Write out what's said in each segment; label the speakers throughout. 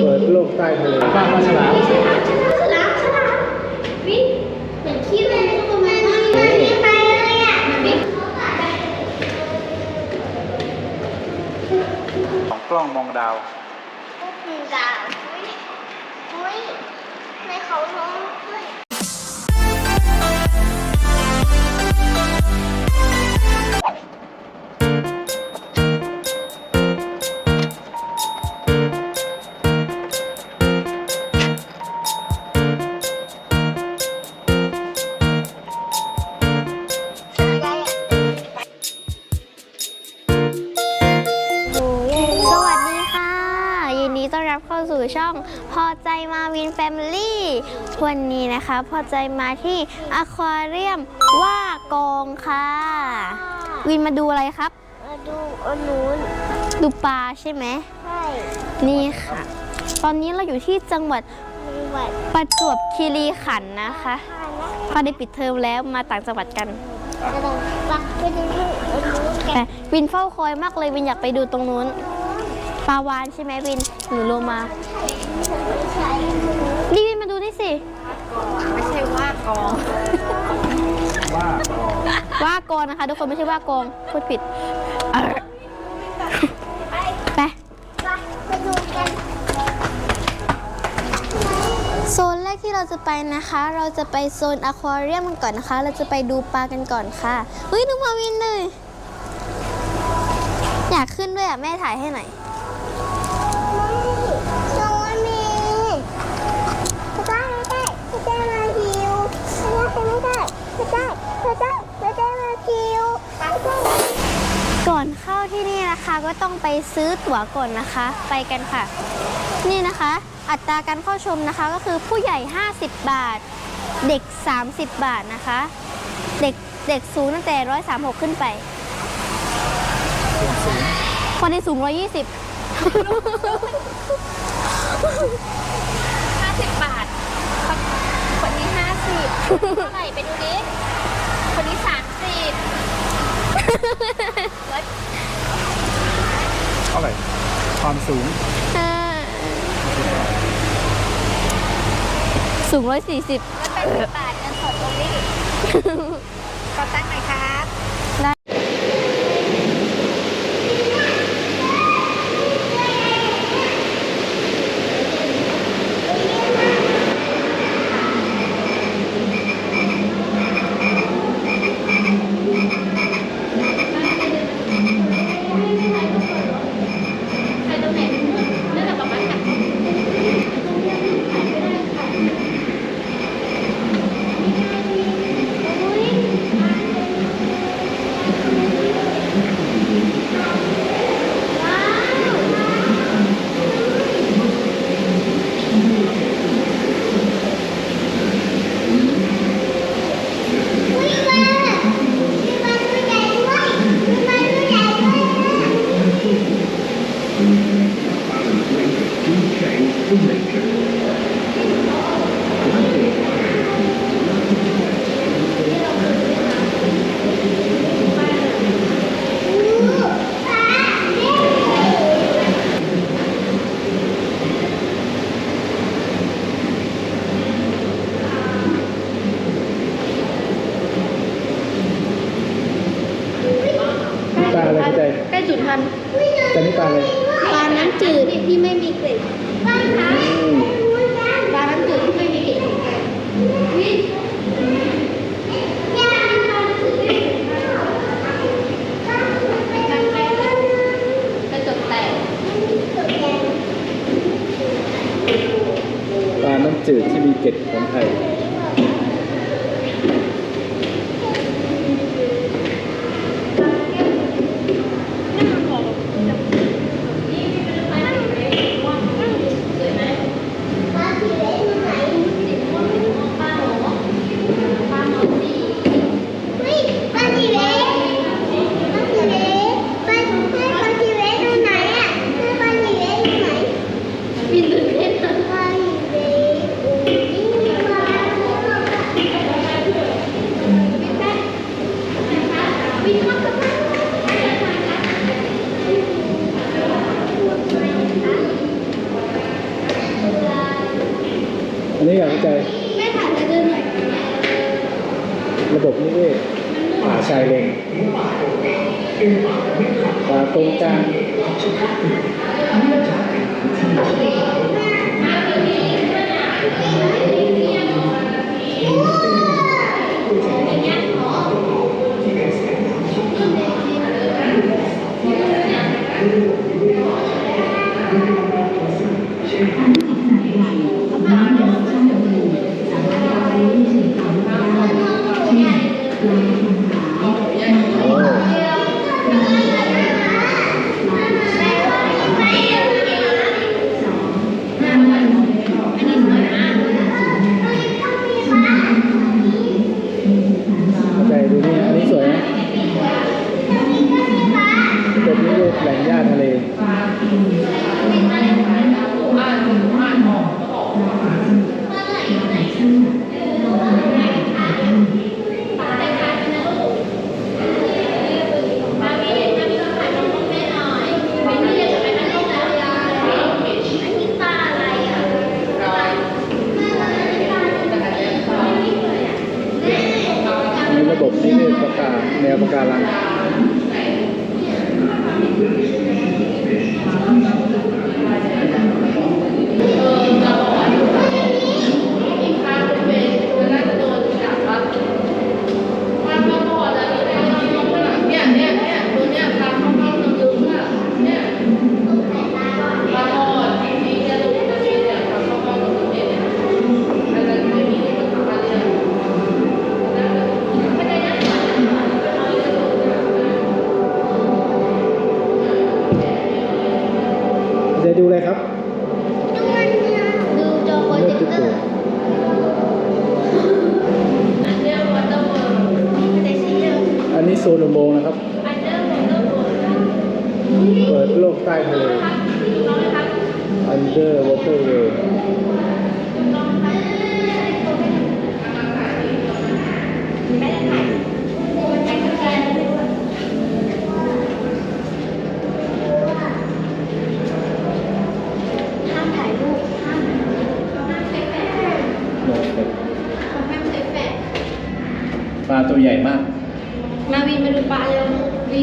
Speaker 1: เปิดโลกใต้ทะเลปลาปลาฉลาม
Speaker 2: ฉลามฉลามวิ่งเหมือนขี้เลยประมาณนี้มันวิ่งไปเลยอะมันวิ่ง
Speaker 1: ของกล้องมองดาว
Speaker 2: หนึ่งดาวเฮ้ยในเขาร้อง
Speaker 3: พอใจมาวินแฟมิลี่วันนี้นะคะ พอใจมาที่อควาเรียมว่ากองค่ะ วินมาดูอะไรครับ
Speaker 2: มาดูอันนู้น
Speaker 3: ดูปลาใช่ไหม
Speaker 2: ใช่
Speaker 3: นี่ค่ะ ตอนนี้เราอยู่ที่จังหวัด
Speaker 2: มีหวัด
Speaker 3: ประจวบคีรีขันธ์นะคะพอได้ปิดเทอมแล้วมาต่างจังหวัดกัน
Speaker 2: กระดงปักไปดูอันนู้นกั
Speaker 3: แต่
Speaker 2: น
Speaker 3: วินเฝ้าคอยมากเลยวินอยากไปดูตรงนู้นปลาวานใช่ไหมวินหนูโลมา
Speaker 4: กอง
Speaker 1: ว่า
Speaker 3: ว่ากองนะคะ ทุกคนไม่ใช่ว่ากองพูดผิดเออไป
Speaker 2: ไปดูกัน
Speaker 3: โซนแรกที่เราจะไปนะคะ เราจะไปโซนอควาเรียมกันก่อนนะคะ เราจะไปดูปลากันก่อนค่ะเฮ้ยดูมาวินเลย อยากขึ้นด้วยอะ แม่ถ่ายให้หน่อย
Speaker 2: ตรงนี้ไม่ได้ไม่ได้ไม่ได้มาฮิวไม่ได้ไม่ได้ไม่ได้ไม่ได้ไม่ได้มาฮิวไม่ได้
Speaker 3: ก่อนเข้าที่นี่นะคะ ก็ต้อง ไปซื้อตั๋วก่อนนะคะ ไปกันค่ะ นี่นะคะ อัตราการเข้าชมนะคะก็คือผู้ใหญ่ 50 บาท เด็ก 30 บาทนะคะ เด็กเด็กสูงตั้งแต่136ขึ้นไป คนที่สูง120
Speaker 4: 50บาท คนนี้50เท่าไหร่ไปดูดิคนนี้30
Speaker 1: เท่าไหร่ ความสูง
Speaker 3: เออสูง140
Speaker 4: ลดไป10บาทเงินสดตรงนี้ ขอตั้งค์หน่อยครับ
Speaker 2: วิ่งมาวิ่งมาตัวใหญ่ด้วยวิ่งมาตัวใหญ่ด้วย
Speaker 1: ป แห
Speaker 2: ล่
Speaker 1: งหญ้าทะเล
Speaker 3: โซ
Speaker 1: นอุโมงนะครับ เปิดโลกใต้ทะเล
Speaker 3: Underwater Way ิ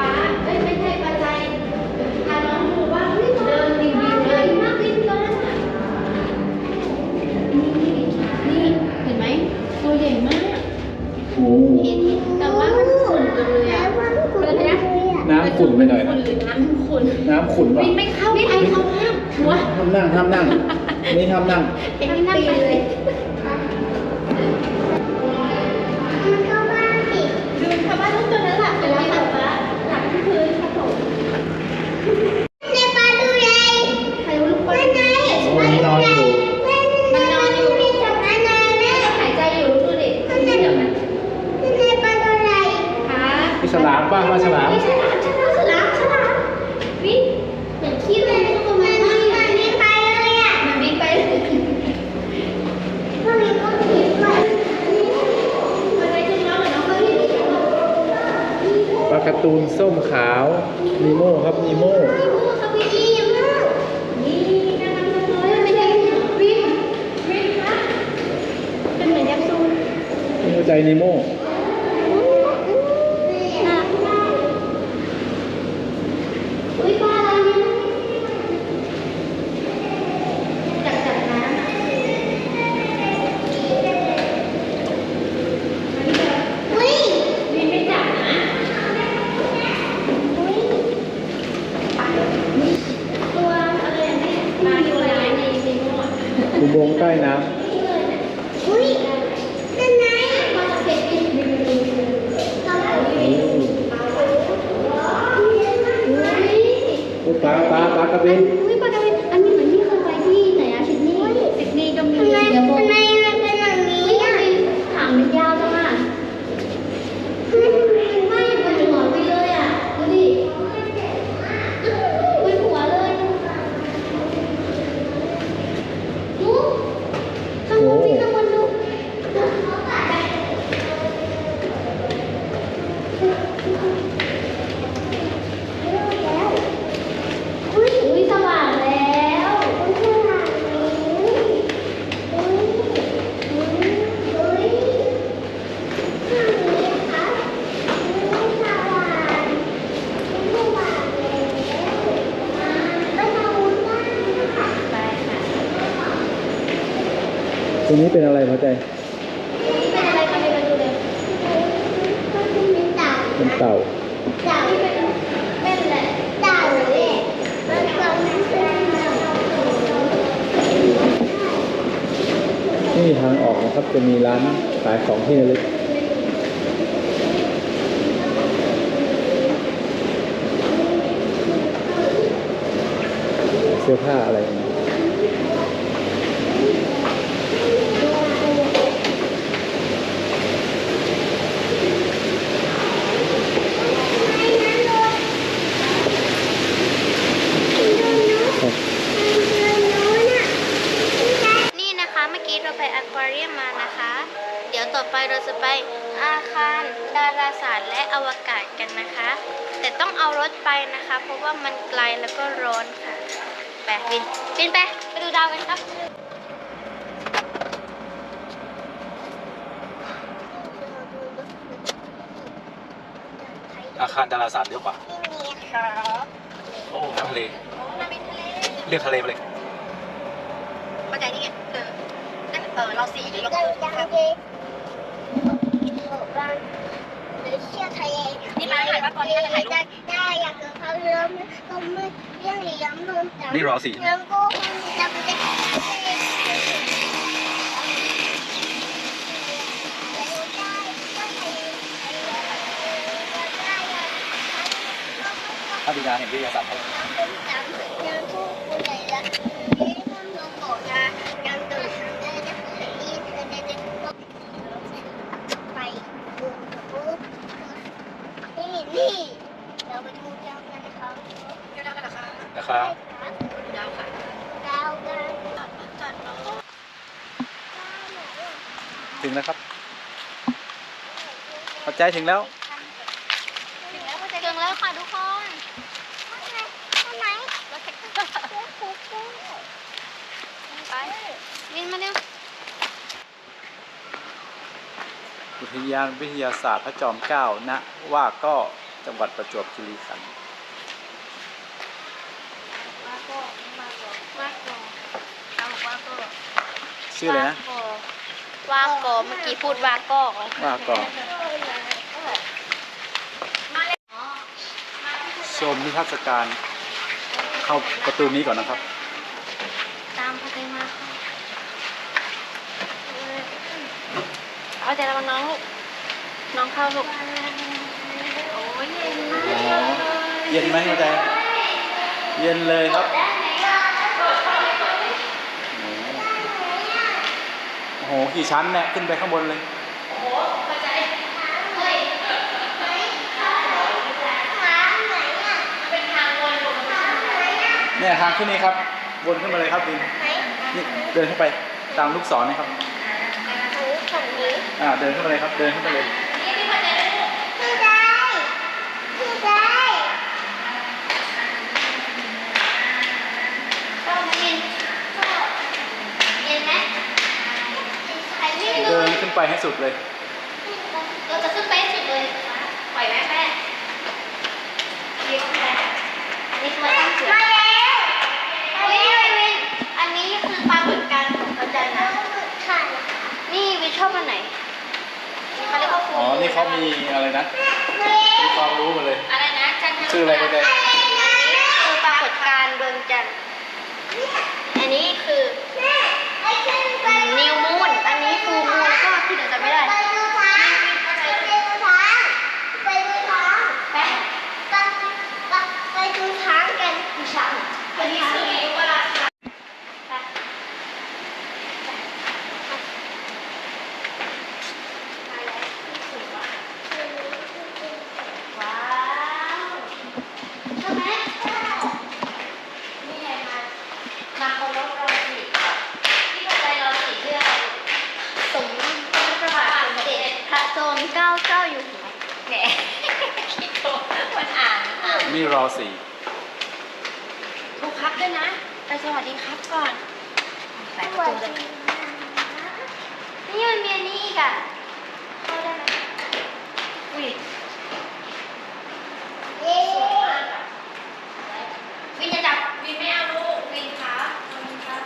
Speaker 3: ป้า
Speaker 1: เอ้
Speaker 3: ไม่ใช่ป้าใจน้องดูว่าเดินดีมากวิ่งดีมากนี่เห็นไหมตัวใหญ่มากเห็นแต่ว่ามันขุ่นเลยอะน้ำ
Speaker 1: ขุ่นไปหน่อยนะ
Speaker 3: น้ำขุ่น
Speaker 1: น้ำขุ่น
Speaker 3: ว่ะไม่เข้าไม่ไอเข้าห้ามหัว
Speaker 1: ห้นั่งห้ามนั่ง
Speaker 2: นี่
Speaker 3: ห้ามนั่งเห็นนั่ง
Speaker 1: ไป
Speaker 3: เลย
Speaker 1: 体にも tá, tá, tá, tá cabelo. ของที่ระลึกเสื้อผ้าอะไรอย่างเงี้ย
Speaker 3: นี่นะคะเมื่อกี้เราไปอควาเรียมมานะคะ เดี๋ยวต่อไปเราจะไปอาคารดารา ศาสตร์และอวกาศกันนะคะ แต่ต้องเอารถไปนะคะ เพราะว่ามันไกลแล้วก็ร้อนค่ะไปบินบินไปไปดูดาวกันครับ
Speaker 1: อาคารดาราศาสตร์เรียกว่า
Speaker 2: ที่นี่ครับ
Speaker 1: โอ้น้ำทะเล
Speaker 2: มันเป็นทะเล
Speaker 1: เรียกทะเลไปเลย
Speaker 4: เข้าใจนี่ไงเออนั่นเออเราสีหรือเรา
Speaker 2: เราจะไปเที่ยวทะเล
Speaker 4: นี่มาถ่ายว่าตอนนี้เราจะถ่าร
Speaker 2: ได้ได้อยากจะเขาเริ่มต้มเรื่องเลี้ยงนมจัง
Speaker 1: นี่รอสี
Speaker 2: เลี้ยงก็จะไป
Speaker 1: พระบิดาแห่งวิทยาศาสตร์
Speaker 2: นี่เราไปดูดาวกันนะครับ
Speaker 4: เดี๋ยวเรากันนะคะ
Speaker 1: ครับ
Speaker 4: ดาวค่ะ
Speaker 2: ดาวกัน
Speaker 4: จัดเนา
Speaker 1: ถึงแล้วครับพอใจถึงแล้ว
Speaker 3: ถึงแล้วพอใจถึงแล้วค่ะทุกคน
Speaker 2: ทำไม
Speaker 3: รถแท็กซี่ไปบินมาเร็ว
Speaker 1: อุทยานวิทยาศาสตร์พระจอมเกล้าณว่าก็จังหวัดประจวบคีรีขันธ์
Speaker 3: มาโก้มาโก้มาโก้เอาว่าโก้
Speaker 1: ชื่ออะไรนะ
Speaker 3: ว่าโก้เมื่อกี้พูดว่าโก้
Speaker 1: ว่าก็ชมนิทรรศการ เข้าประตูนี้ก่อนนะครับ
Speaker 3: ตามเขาไปมาค่ะเอาใจระวังน้องลูกน้องเข้าลูกโอ้ยเย็นมาก
Speaker 1: อ๋อเย็นไหมเข้าใจ เย็นเลยครับ โอ้โหกี่ชั้นเนี่ยขึ้นไปข้างบนเลยเนี่ยทางขึ้นนี้ครับ วนขึ้นมาเลยครับดินนี่เดินเข้าไปตามลูกศรนะครับอ่าเดินขึ้นมาเลยครับ เดินขึ้นมาเลย
Speaker 2: พี่ได้พี่ได้
Speaker 3: เข้ามาเย็นเย็นไหมใครไม่
Speaker 1: เดิ
Speaker 3: รู้
Speaker 1: นขึ้นไปให้สุดเลย
Speaker 3: เราจะขึ้นไปให้สุดเลยปล่อยแม่แม่เรียกแม่อันนี้คือมาตั้งเสือ
Speaker 2: มาแล้ว
Speaker 3: วินวินอันนี้คือปรากฏการณ์ของพระจันทร์นะ
Speaker 2: ขัน
Speaker 3: นี่วินชอบอันไหนนี่เขาเรียกว่าฟู
Speaker 1: อ๋อ นี่เขามีอะไรนะ มีความรู้มาเลย
Speaker 3: อะไรนะจันทร์
Speaker 1: ชื่ออะไรก็ได้
Speaker 3: คือปรากฏการณ์ดวงจันทร์อันนี้คือ
Speaker 2: ไอ้ขึ้นไป
Speaker 3: นิวมูนอันนี้ฟูมูนแล้วก็ที่เหลือจำไม่ได้
Speaker 2: ไปดูช้างไปดูช้างไปดูช้าง
Speaker 3: ไป
Speaker 2: ไปไปดูช้างกันช้าง
Speaker 3: อันนี้คือเวลาไปว้าวใช่ไหมนี่ไงมามาเคารพเราสิที่ปัจจัยเราสีเสื้อสมพระบาทสมเด็จพระจอมเกล้าเจ้าอยู่หัวแหมคิดโตมันอ่า นี่
Speaker 1: รอสี่
Speaker 3: ถูกครับด้วยนะ ไปสวัสดีครับก่อนไปประตูเลยนี่มันมีอันนี้อีกอะเข้าได้ไหมอุ้ย
Speaker 2: เย้
Speaker 3: วินจะจับวินไม่เอาลูกวินครับวินครับ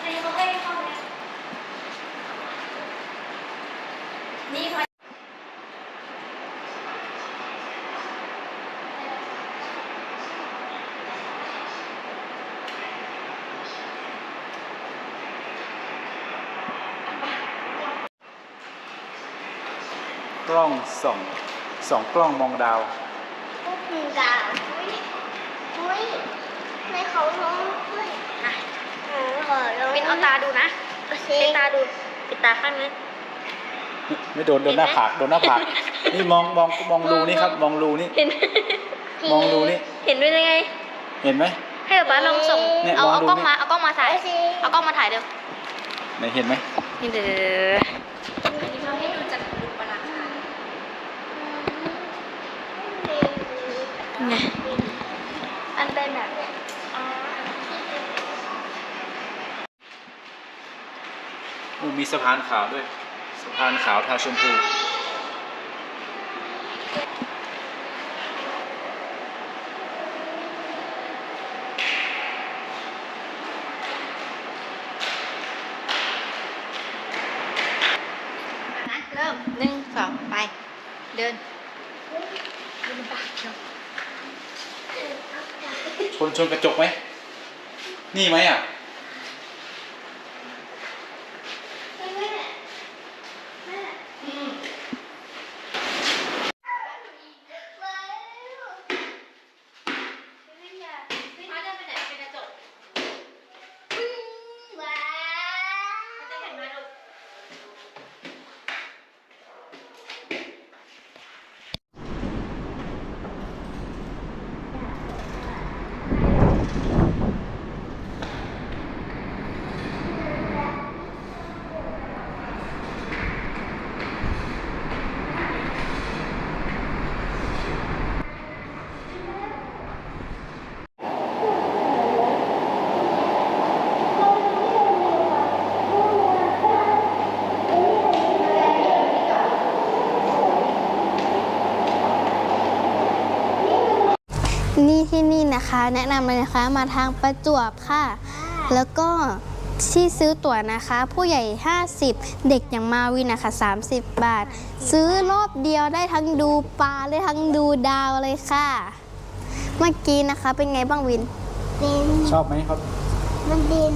Speaker 3: อันนี้เขาให้เข้าไหม
Speaker 1: กล้องส่องสองกล้องมองดาว
Speaker 2: ก็คือดาวอุ้ยอุ้ยในเขาลงด้วย
Speaker 4: อะ
Speaker 2: เออขอลง
Speaker 4: มินเอาตาดูนะ
Speaker 2: โอเค
Speaker 4: ปิดตาดูปิดตาข้างนั้น
Speaker 1: ไม่โดนโดนหน้าผากโดนหน้าผากนี่มองมองมองรูนี่ครับ มองรูนี่
Speaker 4: เห็น
Speaker 1: มองรูนี่
Speaker 4: เห็นด้วยยังไง
Speaker 1: เห็นไหม
Speaker 4: ให้ป๊าป๊าลองส่ง
Speaker 1: เนี่ย
Speaker 4: เอา
Speaker 1: มอง
Speaker 4: เอา
Speaker 1: ดู
Speaker 4: กล้อง
Speaker 1: นี่
Speaker 4: มา เอากล้องมาถ่าย
Speaker 2: โอเค
Speaker 4: เอากล้องมาถ่ายเร็ว
Speaker 1: ไหนเห็นไหม
Speaker 4: นี่เดี๋ยวเดี๋ยวเดี๋ยวเราให้ดูจากดูปลาค่ะไง อันเป็นแบบอ๋อ
Speaker 1: อู้มีสะพานขาวด้วย สะพานขาวทาชมพู
Speaker 4: นะเริ่มหนึ่งสองไป เดิน
Speaker 1: คนชนกระจกไหม นี่ไหมอะ
Speaker 3: นี่ ที่นี่นะคะ แนะนำเลยนะคะมาทางประจวบค่ะ แล้วก็ที่ซื้อตั๋วนะคะ ผู้ใหญ่ 50 เด็กอย่างมาวินนะคะ 30 บาท ซื้อรอบเดียวได้ทั้งดูปลาได้ทั้งดูดาวเลยค่ะ เมื่อกี้นะคะเป็นไงบ้างวิน
Speaker 2: ดิน
Speaker 1: ชอบไหมครับ
Speaker 2: มันดิน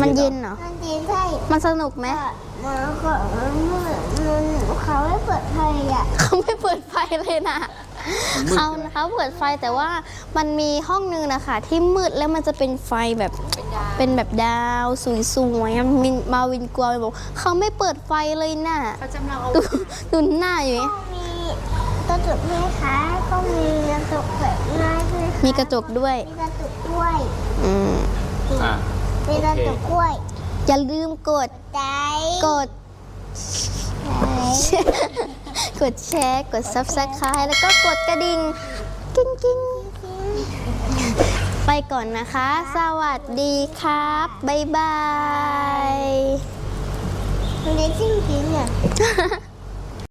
Speaker 3: มันเย็น
Speaker 1: หรอ
Speaker 3: เหรอ
Speaker 2: มันดินใช่
Speaker 3: มันสนุกไหม
Speaker 2: มันก็มันมันเขาไม่เปิดไฟอะ
Speaker 3: เขาไม่เปิดไฟเลยนะ
Speaker 1: มันมืด
Speaker 3: เขา
Speaker 1: ใช่ไหม
Speaker 3: นะคะเปิดไฟแต่ว่ามันมีห้องนึงนะคะ ที่มืดแล้วมันจะเป็นไฟแบบเป็นแบบดาวสวยๆอะมินมาวินกลัวเลยบอกเขาไม่เปิดไฟเลยน่ะ
Speaker 4: เขาจำเราเอา
Speaker 3: ดูดูหน้าอยู่นี่
Speaker 2: ก็มีกระจกไหมคะก็มีกระจกแบบง่ายด้วยค่ะ
Speaker 3: มีกระจกด้วย
Speaker 2: มีกระจกด้วย
Speaker 3: อืม
Speaker 1: อะ
Speaker 2: มีกระจกด้วย
Speaker 3: อย่าลืมกด
Speaker 2: ใจ
Speaker 3: กด กดแชร์ กด subscribe แล้วก็กดกระดิ่ง กิ้งกิ้งไปก่อนนะคะ สวัสดีครับ บ๊ายบาย
Speaker 2: มันจะจริงจริงๆอะ